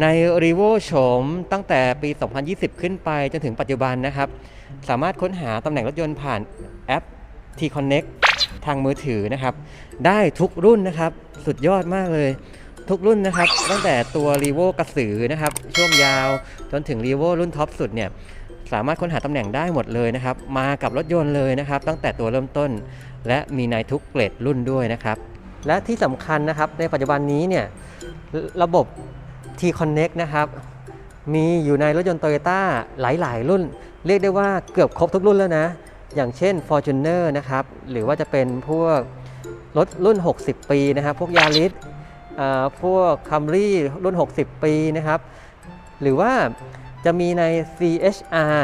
ใน r e v o โฉมตั้งแต่ปี 2020 ขึ้นไปจนถึงปัจจุบันนะครับ สามารถค้นหาตำแหน่งรถยนต์ผ่านแอป T Connect ทางมือถือนะครับ ได้ทุกรุ่นนะครับ สุดยอดมากเลย ทุกรุ่นนะครับ ตั้งแต่ตัว r e v o กระสือนะครับ ช่วงยาวจนถึง r e v o รุ่นท็อปสุดเนี่ยสามารถค้นหาตำแหน่งได้หมดเลยนะครับ มากับรถยนต์เลยนะครับ ตั้งแต่ตัวเริ่มต้น และมีในทุกเกรดรุ่นด้วยนะครับ และที่สำคัญนะครับในปัจจุบันนี้เนี่ยระบบ T Connect นะครับ มีอยู่ในรถยนต์ Toyota หลาย ๆ รุ่น เรียกได้ว่าเกือบครบทุกรุ่นแล้วนะ อย่างเช่น Fortuner นะครับ หรือว่าจะเป็นพวกรถรุ่น 60 ปีนะครับ พวก Yaris อ่าพวก Camry รุ่น 60 ปีนะครับ หรือว่าจะมีใน CHR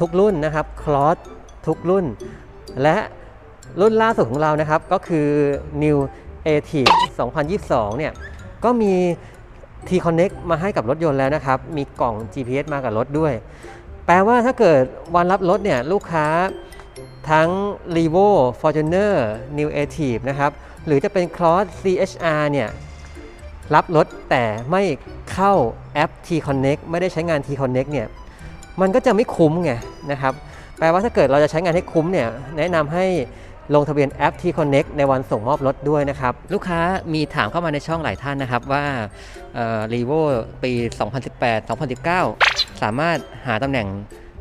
ทุกรุ่นนะครับ Cross ทุกรุ่น และรุ่นล่าสุดของเรานะครับก็คือ New a t i v 2022 เนี่ยก็มี T Connect มาให้กับรถยนต์แล้วนะครับ มีกล่อง GPS มากับรถด้วย แปลว่าถ้าเกิดวันรับรถเนี่ยลูกค้าทั้ง r e v o Fortuner New a t i v นะครับ หรือจะเป็น Cross CHR เนี่ยรับรถแต่ไม่เข้าแอป T Connect ไม่ได้ใช้งาน T Connect เนี่ยมันก็จะไม่คุ้มไงนะครับ แปลว่าถ้าเกิดเราจะใช้งานให้คุ้มเนี่ยแนะนำให้ ลงทะเบียนแอป T Connect ในวันส่งมอบรถด้วยนะครับ ลูกค้ามีถามเข้ามาในช่องหลายท่านนะครับว่ารีโวปี 2018 2019 สามารถหาตำแหน่ง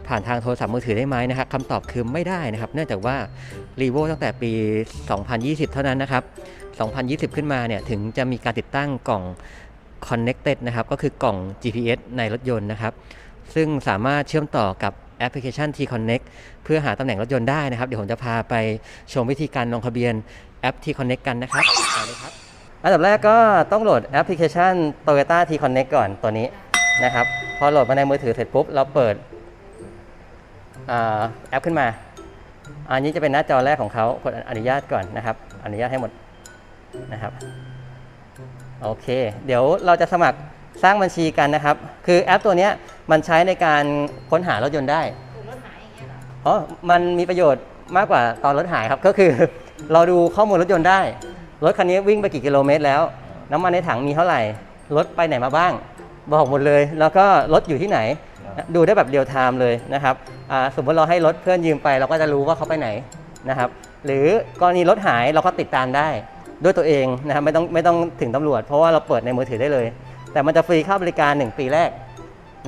ผ่านทางโทรศัพท์มือถือได้ไหมนะครับคำตอบคือไม่ได้นะครับ เนื่องจากว่ารีโวตั้งแต่ปี 2020 เท่านั้นนะครับ 2020 ขึ้นมาเนี่ยถึงจะมีการติดตั้งกล่อง Connected นะครับ ก็คือกล่อง GPS ในรถยนต์นะครับ ซึ่งสามารถเชื่อมต่อกับ แอปพลิเคชัน T Connect เพื่อหาตำแหน่งรถยนต์ได้นะครับ เดี๋ยวผมจะพาไปชมวิธีการลงทะเบียนแอป T Connect กันนะครับไปเลยครับอันดับแรกก็ต้องโหลดแอปพลิเคชัน Toyota T Connect ก่อนตัวนี้นะครับ พอโหลดมาในมือถือเสร็จปุ๊บ เราเปิดอแอปขึ้นมา อันนี้จะเป็นหน้าจอแรกของเขากดอนุญาตก่อนนะครับ อนุญาตให้หมดนะครับ โอเค เดี๋ยวเราจะสมัคร สร้างบัญชีกันนะครับ คือแอปตัวนี้มันใช้ในการค้นหารถยนต์ได้รถหายอย่างเงี้ยเหรออ๋อ มันมีประโยชน์มากกว่าตอนรถหายครับ ก็คือเราดูข้อมูลรถยนต์ได้ รถคันนี้วิ่งไปกี่กิโลเมตรแล้ว น้ำมันในถังมีเท่าไหร่ รถไปไหนมาบ้าง บอกหมดเลย แล้วก็รถอยู่ที่ไหน ดูได้แบบเรียลไทม์เลยนะครับ สมมติเราให้รถเพื่อนยืมไปเราก็จะรู้ว่าเขาไปไหนนะครับ หรือกรณีรถหายเราก็ติดตามได้ด้วยตัวเองนะครับไม่ต้องไม่ต้องถึงตำรวจ เพราะว่าเราเปิดในมือถือได้เลย แต่มันจะฟรีค่าบริการ 1 ปีแรก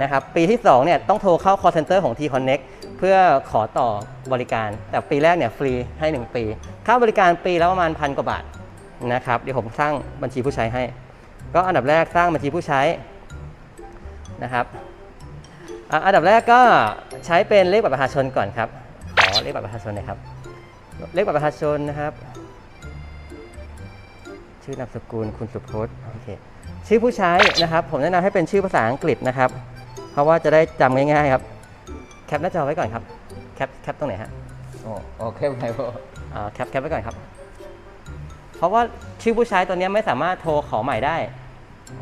นะครับปีที่2เนี่ยต้องโทรเข้า call center ของ T Connect เพื่อขอต่อบริการ แต่ปีแรกเนี่ยฟรีให้ 1 ปี ค่าบริการปีและประมาณพันกว่าบาทนะครับเดี๋ยวผมสร้างบัญชีผู้ใช้ให้ ก็อันดับแรกสร้างบัญชีผู้ใช้นะครับอะอันดับแรกก็ใช้เป็นเลขบัตรประชาชนก่อนครับขอเลขบัตรประชาชนน่อยครับ เลขบัตรประชาชนนะครับ ชื่อนามสกุลคุณสุพจน์โอเค ชื่อผู้ใช้นะครับ ผมแนะนำให้เป็นชื่อภาษาอังกฤษนะครับ เพราะว่าจะได้จำง่ายๆครับ แคปหน้าจอไว้ก่อนครับ แคปแคปตรงไหนฮะโอ้โอเคไหมพ่ออ่าแคปแคปไว้ก่อนครับ เพราะว่าชื่อผู้ใช้ตัวเนี้ยไม่สามารถโทรขอใหม่ได้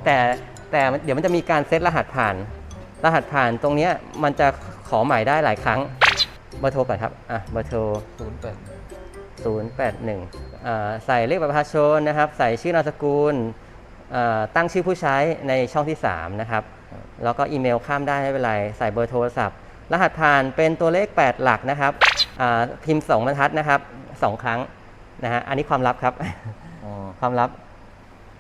แต่แต่เดี๋ยวมันจะมีการเซตรหัสผ่าน รหัสผ่านตรงเนี้ยมันจะขอใหม่ได้หลายครั้งเบอร์โทรก่อนครับอะเบอร์โทรศูนย์แปด081อ่าใส่เลขบัตรประชาชนนะครับ ใส่ชื่อนามสกุลอ่า ตั้งชื่อผู้ใช้ในช่องที่ 3 นะครับ แล้วก็อีเมลข้ามได้ไม่เป็นไร ใส่เบอร์โทรศัพท์ รหัสผ่านเป็นตัวเลข 8 หลักนะครับอ่าพิมพ์ 2 บรรทัดนะครับ 2 ครั้งนะฮะ อันนี้ความลับครับอ๋อความลับ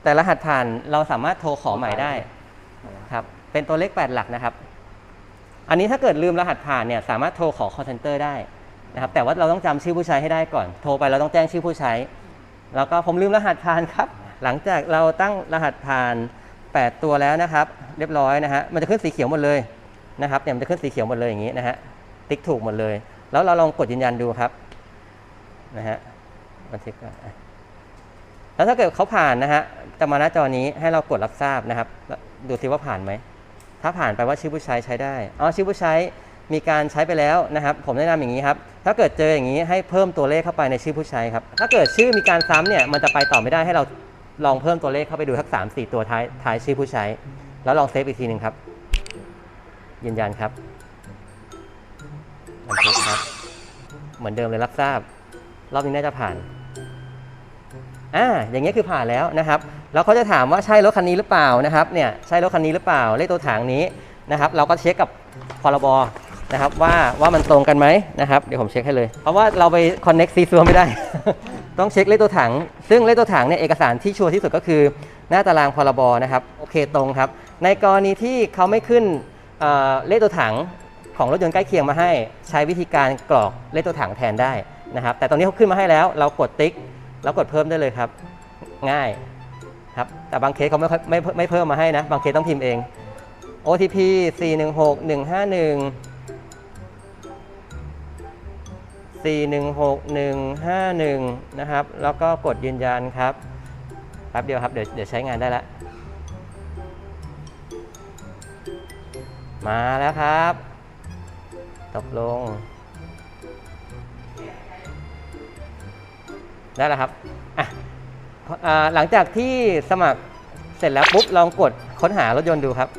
แต่รหัสผ่านเราสามารถโทรขอใหม่ได้ครับ เป็นตัวเลข 8 หลักนะครับ อันนี้ถ้าเกิดลืมรหัสผ่านเนี่ยสามารถโทรขอ call center ได้นะครับ แต่ว่าเราต้องจำชื่อผู้ใช้ให้ได้ก่อน โทรไปเราต้องแจ้งชื่อผู้ใช้ แล้วก็ผมลืมรหัสผ่านครับ หลังจากเราตั้งรหัสผ่าน 8 ตัวแล้วนะครับ เรียบร้อยนะฮะมันจะขึ้นสีเขียวหมดเลยนะครับเนี่ยมันจะขึ้นสีเขียวหมดเลยอย่างนี้นะฮะติ๊กถูกหมดเลย แล้วเราลองกดยืนยันดูครับนะฮะบันทึกแล้วถ้าเกิดเขาผ่านนะฮะจะมาหน้าจอนี้ให้เรากดรับทราบนะครับ ดูซิว่าผ่านไหมถ้าผ่านไปว่าชื่อผู้ใช้ใช้ได้อ๋อชื่อผู้ใช้มีการใช้ไปแล้วนะครับ ผมแนะนำอย่างนี้ครับ ถ้าเกิดเจออย่างนี้ให้เพิ่มตัวเลขเข้าไปในชื่อผู้ใช้ครับ ถ้าเกิดชื่อมีการซ้ำเนี่ยมันจะไปต่อไม่ได้ให้เรา ลองเพิ่มตัวเลขเข้าไปดูทักสามสี่ตัวท้ายท้ายชื่อผู้ใช้ แล้วลองเซฟอีกทีหนึ่งครับ ยืนยันครับบันทึกครับ เหมือนเดิมเลยรับทราบ รอบนี้น่าจะผ่านอ่าอย่างเงี้ยคือผ่านแล้วนะครับ แล้วเขาจะถามว่าใช่รถคันนี้หรือเปล่านะครับเนี่ยใช่รถคันนี้หรือเปล่าเลขตัวถังนี้นะครับ เราก็เช็คกับพรบนะครับว่าว่ามันตรงกันไหมนะครับ เดี๋ยวผมเช็คให้เลย เพราะว่าเราไปคอนเน็กซีซัวไม่ได้ ต้องเช็คเลขตัวถัง ซึ่งเลขตัวถังเนี่ยเอกสารที่ชัวร์ที่สุดก็คือ หน้าตารางพรบนะครับโอเคตรงครับ ในกรณีที่เขาไม่ขึ้นเเลขตัวถังของรถยนต์ใกล้เคียงมาให้ ใช้วิธีการกรอกเลขตัวถังแทนได้นะครับ แต่ตอนนี้เขาขึ้นมาให้แล้ว เรากดติ๊กแล้วกดเพิ่มได้เลยครับ ง่ายครับแต่บางเคสเขาไม่ไม่ไม่เพิ่มมาให้นะ บางเคสต้องพิมพ์เอง OTP 416151 416151 นะครับ แล้วก็กดยืนยันครับแป๊บเดียวครับ เดี๋ยวเดี๋ยวใช้งานได้แล้ว มาแล้วครับ ตกลง ได้แล้วครับอะหลังจากที่สมัครเสร็จแล้วปุ๊บ ลองกดค้นหารถยนต์ดูครับ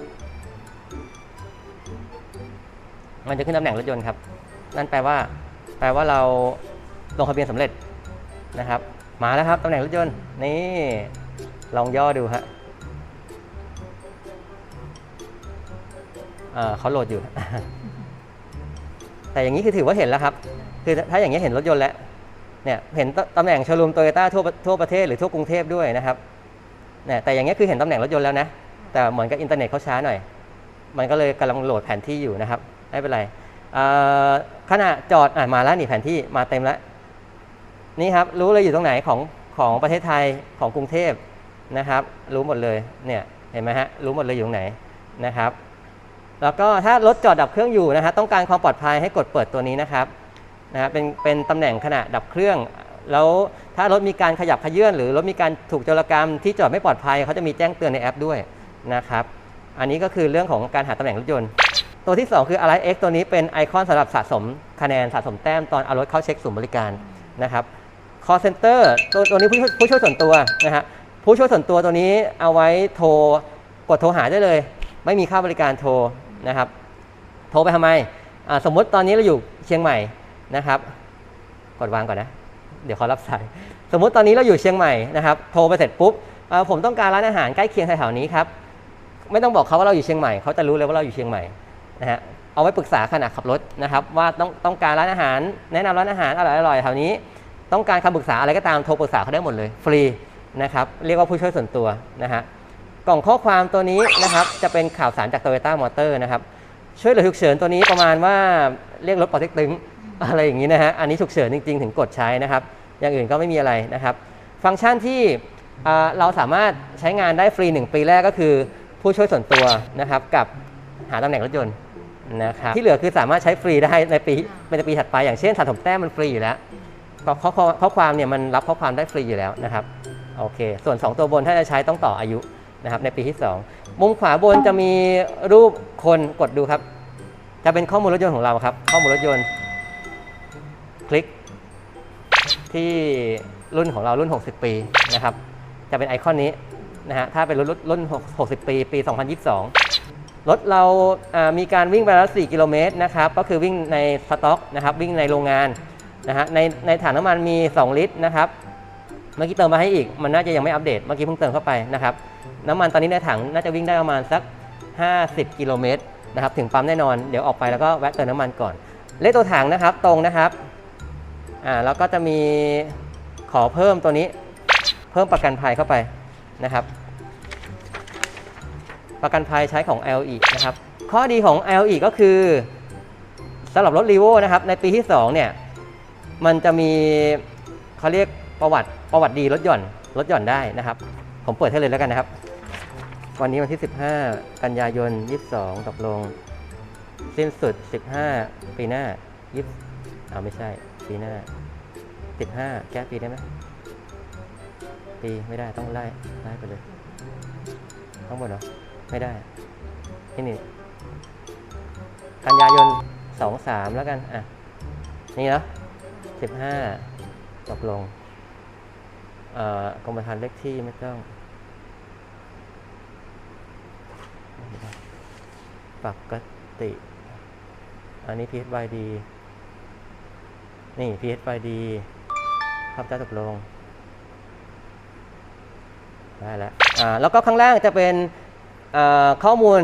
มันจะขึ้นตำแหน่งรถยนต์ครับ นั่นแปลว่า แปลว่าเราลงทะเบียนสำเร็จนะครับ มาแล้วครับตำแหน่งรถยนต์นี่ลองย่อดูฮะเขาโหลดอยู่ แต่อย่างนี้คือถือว่าเห็นแล้วครับ คือถ้าอย่างนี้เห็นรถยนต์แล้ว เนี่ยเห็นตำแหน่งโชว์รูมโตโยต้าทั่วทั่วประเทศหรือทั่วกรุงเทพด้วยนะครับ เนี่ยแต่อย่างนี้คือเห็นตำแหน่งรถยนต์แล้วนะ แต่เหมือนกับอินเทอร์เน็ตเขาช้าหน่อย มันก็เลยกำลังโหลดแผนที่อยู่นะครับ ไม่เป็นไรอ่อ ขณะจอดอะมาแล้วนี่แผนที่มาเต็มแล้วนี่ครับรู้เลยอยู่ตรงไหนของของประเทศไทยของกรุงเทพนะครับ รู้หมดเลยเนี่ยเห็นไหมฮะรู้หมดเลยอยู่ตรงไหนนะครับ แล้วก็ถ้ารถจอดดับเครื่องอยู่นะฮะต้องการความปลอดภัยให้กดเปิดตัวนี้นะครับนะฮะเป็นเป็นตำแหน่งขณะดับเครื่อง แล้วถ้ารถมีการขยับขยื่นหรือรถมีการถูกโจรกรรมที่จอดไม่ปลอดภัยเขาจะมีแจ้งเตือนในแอปด้วยนะครับ อันนี้ก็คือเรื่องของการหาตำแหน่งรถยนต์ ตัวที่ 2 คือ Alive X ตัวนี้เป็นไอคอนสำหรับสะสมคะแนนสะสมแต้มตอนเอารถเข้าเช็คศูนย์บริการนะครับ call center ตัวตัวนี้ผู้ช่วยผู้ช่วยส่วนตัวนะฮะผู้ช่วยส่วนตัวตัวนี้เอาไว้โทรกดโทรหาได้เลย ไม่มีค่าบริการโทรนะครับ โทรไปทำไมสมมติตอนนี้เราอยู่เชียงใหม่นะครับ กดวางก่อนนะ เดี๋ยวขารับสายสมมุติตอนนี้เราอยู่เชียงใหม่นะครับ โทรไปเสร็จปุ๊บผมต้องการร้านอาหารใกล้เคียงแถวๆนี้ครับไม่ต้องบอกเขาว่าเราอยู่เชียงใหม่เขาจะรู้เลยว่าเราอยู่เชียงใหม่ นะฮะเอาไว้ปรึกษาขณะขับรถนะครับ ว่าต้องต้องการร้านอาหาร แนะนำร้านอาหารอร่อยๆแถวนี้ ต้องการคำปรึกษาอะไรก็ตามโทรปรึกษาเขาได้หมดเลยฟรีนะครับเรียกว่าผู้ช่วยส่วนตัวนะฮะกล่องข้อความตัวนี้นะครับจะเป็นข่าวสารจาก Toyota Motor นะครับช่วยเหลือฉุกเฉินตัวนี้ประมาณว่าเรียกรถปอเต็กตึงอะไรอย่างนี้นะฮะอันนี้ฉุกเฉินจริง ๆ ถึงกดใช้นะครับ อย่างอื่นก็ไม่มีอะไรนะครับ ฟังก์ชันที่เราสามารถใช้งานได้ฟรี 1 ปีแรกก็คือ ผู้ช่วยส่วนตัวนะครับกับหาตำแหน่งรถยนต์ นะครับที่เหลือคือสามารถใช้ฟรีได้ในปีในปีถัดไปอย่างเช่นสะสมแต้มมันฟรีอยู่แล้วข้อข้อข้อข้อความเนี่ยมันรับข้อความได้ฟรีอยู่แล้วนะครับโอเค ส่วน 2 ตัวบนถ้าจะใช้ต้องต่ออายุนะครับในปีที่ 2 มุมขวาบนจะมีรูปคนกดดูครับ จะเป็นข้อมูลรถยนต์ของเราครับ ข้อมูลรถยนต์ คลิก ที่รุ่นของเรารุ่น 60 ปีนะครับ จะเป็นไอคอนนี้นะฮะถ้าเป็นรุ่นรุ่น 60 ปี ปี 2022 รถเรามีการวิ่งไปแล้ว 4 กิโลเมตรนะครับก็คือวิ่งในสต็อกนะครับวิ่งในโรงงานนะฮะในในถังน้ำมันมี 2 ลิตรนะครับเมื่อกี้เติมมาให้อีกมันน่าจะยังไม่อัปเดตเมื่อกี้เพิ่งเติมเข้าไปนะครับน้ำมันตอนนี้ในถังน่าจะวิ่งได้ประมาณสัก 50 กิโลเมตรนะครับถึงปั๊มแน่นอนเดี๋ยวออกไปแล้วก็แวะเติมน้ำมันก่อน เลขตัวถังนะครับตรงนะครับอ่าแล้วก็จะมีขอเพิ่มตัวนี้ เพิ่มประกันภัยเข้าไปนะครับ ประกันภัยใช้ของ LE นะครับ ข้อดีของ LE ก็คือสำหรับรถ r ีโวนะครับ ในปีที่ 2 เนี่ย มันจะมีเขาเรียกประวัติประวัติดีลดหย่อนลดหย่อนได้นะครับ ผมเปิดให้เลยแล้วกันนะครับ วันนี้วันที่ 15 กันยายน 22 ตกลง สิ้นสุด 15 ปีหน้า20เอาไม่ใช่ ปีหน้า 15 แก้ปีได้ไหมปีไม่ได้ต้องไล่ไล่ไปเลยทั้งหมดเหรอ ไม่ได้ที่นี่กันยายน23แล้วกัน อะ นี่เนาะ15ตกลง เอ่อกรมธรรม์เลขที่ไม่ต้องปกติ อันนี้ PHYD นี่ PHYD ข้าพเจ้าตกลง ได้แล้ว อ่า แล้วก็ข้างล่างจะเป็น ข้อมูล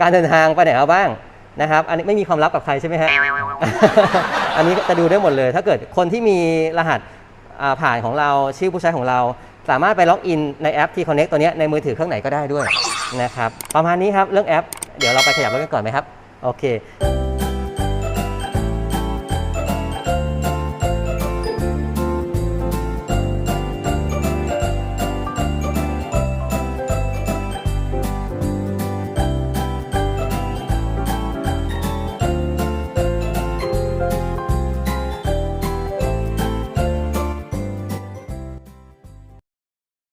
การเดินทางไปไหนเอาบ้างนะครับ อันนี้ไม่มีความลับกับใครใช่ไหมฮะ อันนี้จะดูได้หมดเลย ถ้าเกิดคนที่มีรหัสผ่านของเราชื่อผู้ใช้ของเรา สามารถไปล็อกอินในแอป T Connect ตัวนี้ในมือถือเครื่องไหนก็ได้ด้วยนะครับ ประมาณนี้ครับเรื่องแอป เดี๋ยวเราไปขยับรถกันก่อนไหมครับ โอเค